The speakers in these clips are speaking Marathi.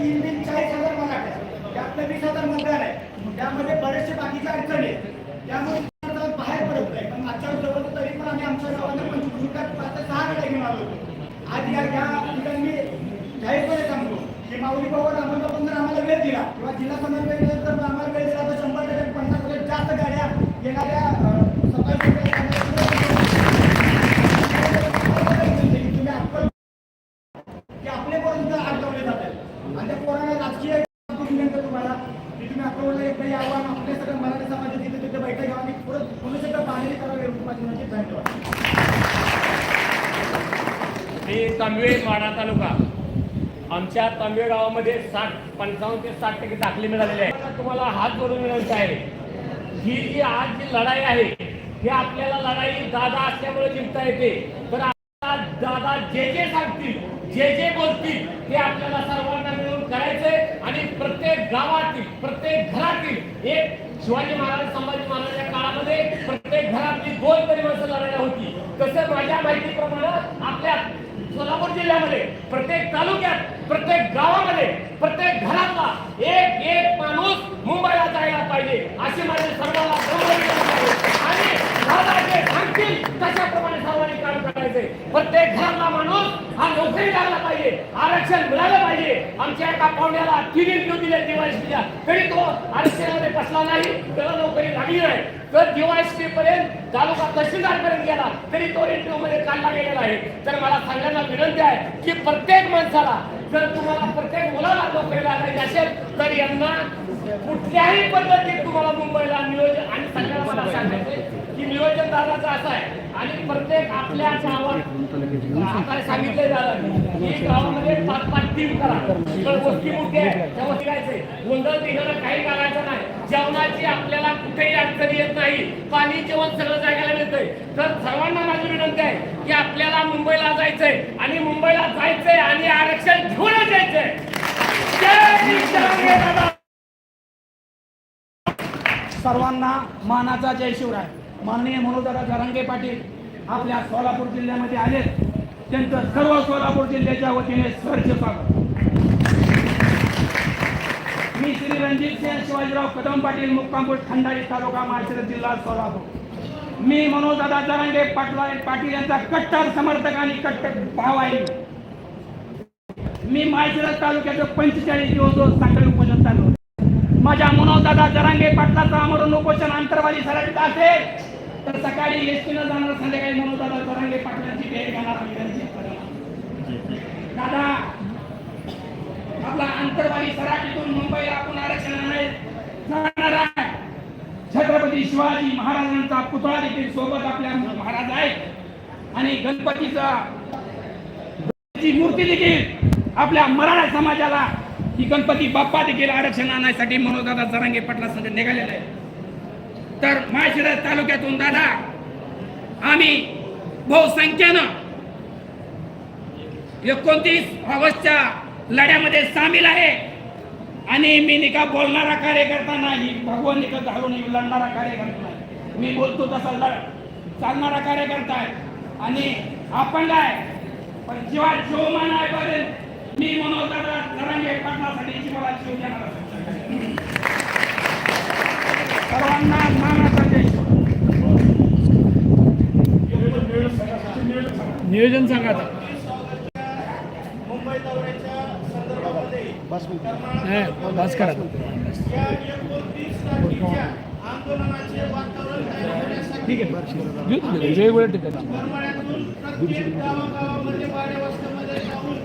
तीन तीन चाळीस हजार मराठा त्यातलं वीस हजार मतदार आहे त्यामध्ये बरेचसे बाकीचे अडचणी आहेत त्यामुळे बाहेर पडत नाही पण मागच्या जवळ तरी पण आम्ही आमच्या गावाला पंचवीस विकास पाच ते सहा गाड्या घेऊन आलो होतो आज या या ठिकाणी मी जाहीरपणे सांगतो की माऊली बाबा आम्हाला पण जर आम्हाला वेळ दिला किंवा जिल्हा समन्वय केला तर आम्हाला वेळ दिला तर शंभर टक्के पन्नास टक्के जास्त गाड्या येणाऱ्या सकाळी तुम्ही अक्कल की आपले पोरं सुद्धा अडकवले जातात आणि त्या पोरांना राजकीय तुम्ही नेमकं तुम्हाला की तुम्ही यावं सगळं मराठी समाजात तिथे तिथे बैठक घ्यावं आणि पुढे तुम्ही सगळं पाणी करावं एवढी माझी धन्यवाद. मी तांबवे माडा तालुका. आमच्या तांबवे गावामध्ये साठ पंचावन्न ते साठ टक्के दाखले मिळालेले आहे तुम्हाला हात जोडून विनंती आहे. ही जी आज जी लढाई आहे ही आपल्याला लढाई दादा असल्यामुळे जिंकता येते. तर दादा जे जे सांगतील जे जे बोलतील ते आपल्याला सर्वांना मिळून करायचंय. आणि प्रत्येक गावातील प्रत्येक घरातील एक शिवाजी महाराज संभाजी महाराजांच्या काळामध्ये प्रत्येक घरातली दोन तरी माणसं लढायला होती. तसं माझ्या माहितीप्रमाणे आपल्या सोलापूर जिल्ह्यामध्ये प्रत्येक तालुक्यात प्रत्येक गावामध्ये प्रत्येक घरातला एक एक माणूस मुंबईला जायला पाहिजे अशी माझी सर्वांना आणि सांगतील तशाप्रमाणे असते प्रत्येक घरातला माणूस हा नोकरी लागला पाहिजे आरक्षण मिळालं पाहिजे. आमच्या एका पाहुण्याला तीन इंटरव्ह्यू दिले दिवाळीच्या तरी तो आरक्षणामध्ये बसला नाही त्याला नोकरी लागली नाही. तर दिवाळी पर्यंत तालुका तहसीलदार पर्यंत गेला तरी तो इंटरव्ह्यू मध्ये काढला गेलेला आहे. तर मला सांगायला विनंती आहे की प्रत्येक माणसाला जर तुम्हाला प्रत्येक मुलाला नोकरी लागायची असेल तर यांना कुठल्याही पद्धतीत तुम्हाला मुंबईला नियोजन आणि सगळ्यांना मला सांगायचे की नियोजन दादाचं असं आहे आणि प्रत्येक आपल्या गावात आता की गावामध्ये पाच पाच टीम करा इकडे मोठी आहे गोंधळ काही करायचं नाही. जेवणाची आपल्याला कुठेही अडचणी येत नाही. पाणी जेवण सगळं जायला मिळतंय. तर सर्वांना माझी विनंती आहे की आपल्याला मुंबईला जायचंय आणि मुंबईला जायचंय आणि आरक्षण घेऊनच यायचंय. सर्वांना मानाचा जय शिवराय. माननीय मनोजदादा जरांगे पाटील आपल्या सोलापूर जिल्ह्यामध्ये आले त्यांचं सर्व सोलापूर जिल्ह्याच्या वतीने सहर्ष स्वागत. मी श्री रणजित सिंह शिवाजीराव कदम पाटील मुक्कामपूर खंडाळी तालुका माळशिरस जिल्हा सोलापूर. मी मनोजदादा जरांगे पाटला पाटील यांचा कट्टर समर्थक आणि कट्टर भाव आहे. मी माळशिरस तालुक्याचं पंचेचाळीस दिवस साखळी उपोषण चालू माझ्या मनोजदादा जरांगे पाटलाचा आमरण उपोषण अंतरवाली सराटीत असेल. तर सकाळी एस टीनं जाणार संध्याकाळी मनोजदादा जरांगे पाटलांची भेट घेणार आम्ही. दादा आपला अंतरवाली सराटीतून मुंबईला आपण आरक्षणाने जाणार आहे. छत्रपती शिवाजी महाराजांचा पुतळा देखील सोबत आपल्या महाराज आहे आणि गणपतीचा मूर्ती देखील आपल्या मराठा समाजाला ही गणपती बाप्पा देखील आरक्षण आणण्यासाठी मनोदादा जरांगे पाटला संघ निघालेला आहे तर माळशिरस तालुक्यातून दादा आम्ही बहुसंख्येनं एकोणतीस ऑगस्टच्या लढ्यामध्ये सामील आहे. आणि मी निका बोलणारा कार्यकर्ता नाही भगवान निका घालून लढणारा कार्यकर्ता नाही. मी बोलतो तसा लढ चालणारा कार्यकर्ता आहे. आणि आपण काय पण जेव्हा शिवमान आहे मी मनोज दादा जरांगे पाटलासाठी जीवाला शिव देणार आहे. सर्वांना मानाचा जय शिव. नियोजन सांगा आता. मुंबई दौऱ्याच्या संदर्भामध्ये नाही, बस करा. या एकोणतीस तारखेच्या आंदोलनाचे वातावरण तयार होण्यासाठी ठीक आहे प्रत्येक गावागावामध्ये जाऊन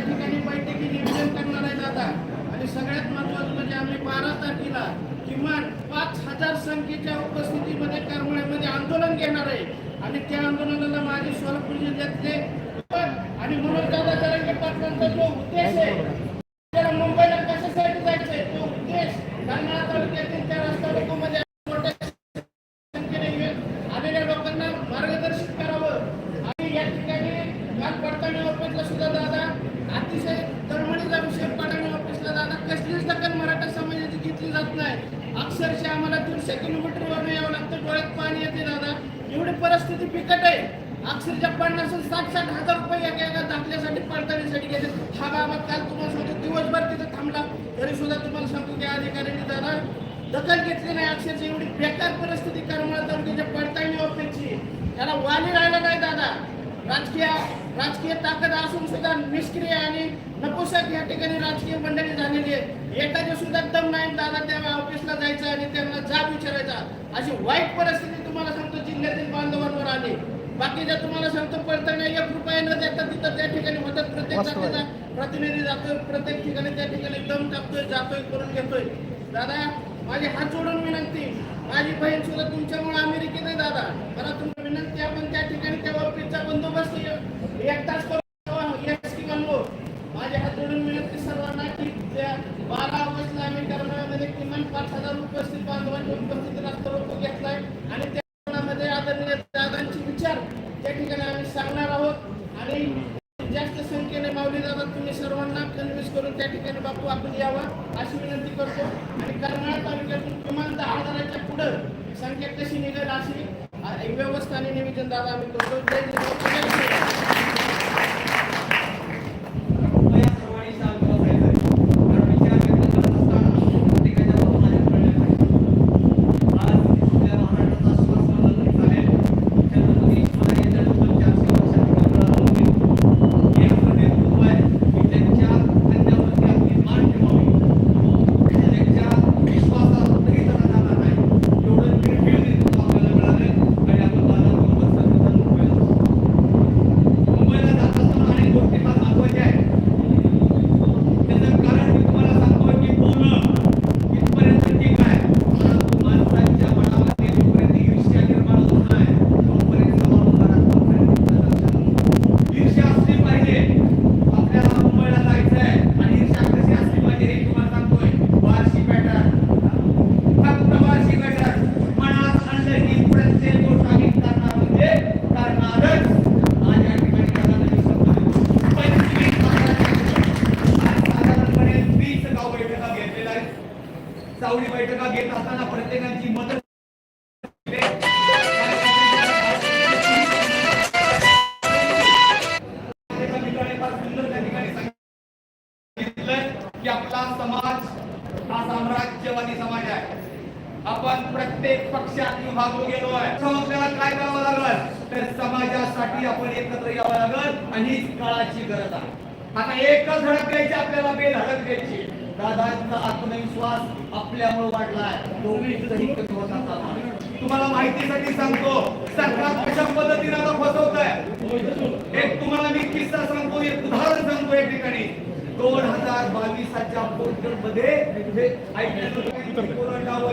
ठिकाणी बैठकी नियोजन करणार आहे दादा आणि सगळ्यात महत्वाचं म्हणजे आम्ही बारा तारखेला किमान पाच हजार संख्येच्या उपस्थितीमध्ये करमाळ्यामध्ये आंदोलन घेणार आहे. आणि त्या आंदोलनाला माझे सोलापूर जिल्ह्यातले आणि मनोज दादा जरांगे पाटलांचा जो उद्देश आहे आपल्याला मुंबईला कशासाठी जायचंय तो उद्देश करमाळा तालुक्यातील त्या रस्ता रोकोमध्ये मोठ्या संख्येने आलेल्या लोकांना मार्गदर्शन करावं. आणि या ठिकाणी काल पडताळणी ऑफिसला सुद्धा दादा अतिशय तळमळीचा विषय पडताळणी ऑफिसला दादा कसलीच दखल मराठा समाजाची घेतली जात नाही. अक्षरशः आम्हाला दीडशे किलोमीटरवर यावं लागतं डोळ्यात पाणी येते दादा. एवढी परिस्थिती बिकट आहे. अक्षरशः पन्नास साठ साठ हजार रुपये एका एका दाखल्यासाठी पडताळणीसाठी गेले. हा बाबा काल तुम्हाला सांगतो दिवसभर तिथे थांबला. तरी सुद्धा तुम्हाला सांगतो की अधिकाऱ्यांनी जरा दखल घेतली नाही. अक्षरशः एवढी बेकार परिस्थिती करमाळा तालुक्याच्या पडताळणी ऑफिसची त्याला वाली राहिला नाही दादा. राजकीय राजकीय ताकद असून सुद्धा निष्क्रिय आणि नपुसक या ठिकाणी राजकीय मंडळी झालेली आहे एखादी सुद्धा दम नाही दादा त्या ऑफिसला जायचं आणि त्यांना जाब विचारायचा. अशी वाईट परिस्थिती तुम्हाला सांगतो. बाकीच्या तुम्हाला सांगतो पडताना एक रुपया न देता तिथं त्या ठिकाणी होतात प्रत्येक जातीचा प्रतिनिधी जातोय प्रत्येक ठिकाणी त्या ठिकाणी दम टाकतोय जातोय करून घेतोय. दादा माझी हात जोडून विनंती माझी बहीण सुद्धा तुमच्यामुळे अमेरिकेत आहे दादा. मला तुमची विनंती आपण त्या ठिकाणी त्या ऑफिसचा बंदोबस्त एक तास ठिकाण माझे हात जोडून विनंती सर्वांना की त्या बारा ऑगस्टला आम्ही करमाळ्यामध्ये किमान पाच हजार उपस्थित बांधवांची उपस्थित रास्ता रोको घेतलाय आणि त्या मध्ये आदरणीय दादांचे विचार त्या ठिकाणी आम्ही सांगणार आहोत आणि जास्त संख्येने माऊली दादा तुम्ही सर्वांना कन्व्हिन्स करून त्या ठिकाणी बापू आपण यावा अशी विनंती करतो. आणि करमाळा तालुक्यातून किमान दहा हजाराच्या पुढं संख्या कशी निघेल अशी एक व्यवस्था आणि निवेदन दादा आम्ही करतो. जय जिजाऊ, जय श्रीराम. या सर्वांनी शांत बसायचंय. कारण विचार व्यक्त करत असताना प्रत्येकाच्या भावना कळल्या पाहिजेत. आज आपल्या महाराष्ट्राचा श्वास बदलत चालेल. छत्रपती शिवाजी यांच्याबद्दल चारशे वर्षांची कल्पना होती. हे आपलं नेतृत्व आहे की त्यांच्या खांद्यावरती आपली मान ठेवावी. त्यांच्या विश्वासाला कधी तडा जाणार नाही. एवढं निर्भीड नेतृत्व आपल्याला मिळालंय आणि आपण दादांबरोबर सर्वजण मुंबईला जातो. मुंबईला जात असताना अनेक गोष्टी फार महत्त्वाच्या आहेत त्याचं कारण मी तुम्हाला सांगतोय की बोलणं इथपर्यंत ठीक आहे परंतु माणसाच्या मनामध्ये जोपर्यंत ईर्ष्या निर्माण होत नाही तोपर्यंत समाधानात्मक प्रयत्न करतात. ईर्ष्या असली पाहिजे आपल्याला मुंबईला जायचं आहे आणि ईर्ष्या कशी असली पाहिजे हे तुम्हाला सांगतोय बार्शी पॅटर्न फक्त बार्शी पॅटर्न मनात आणलं की प्रत्येक गोष्ट आम्ही करणार म्हणजे करणारच आज या ठिकाणी त्याला नवीन शब्द देतो. पंचवीस लाखाच्या आज साधारणपणे वीस गाव बैठका घेतलेल्या आहेत बैठका घेत असताना प्रत्येकाची मदत की आपला समाज हा साम्राज्यवादी समाज आहे. आपण प्रत्येक पक्षात विभागलो गेलो आहे. आपल्याला काय करावं लागलं? तर समाजासाठी आपण एकत्र यावं लागल आणि काळाची गरज आहे. आता एकच धडक द्यायची आपल्याला बेधडक द्यायची दादांचा आत्मविश्वास आपल्यामुळे वाढलाय. तो इथंही कमी होत असताना. तुम्हाला माहितीसाठी सांगतो सरकार कशा पद्धतीने आता फसवत आहे एक तुम्हाला मी किस्सा सांगतो एक उदाहरण सांगतो या ठिकाणी. दोन हजार बावीसाच्या पोर्टलमध्ये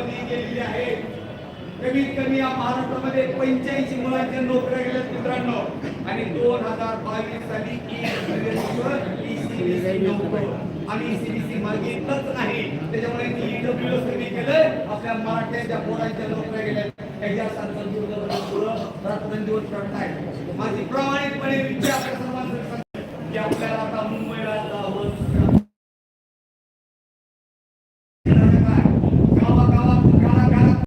हे गेलेली आहे कमीत कमी या महाराष्ट्रामध्ये पंच्याऐंशी मुलांच्या नोकऱ्या गेल्या मित्रांनो. आणि दोन हजार बावीस साली आणि सीबीसी मागितलंच नाही. त्याच्यामुळे ईडब्ल्यू कमी केलं आपल्या मराठ्याच्या पोराच्या नोकऱ्या गेल्या. रात्रंदिवस करताय माझी प्रामाणिकपणे विचार की आपल्याला आता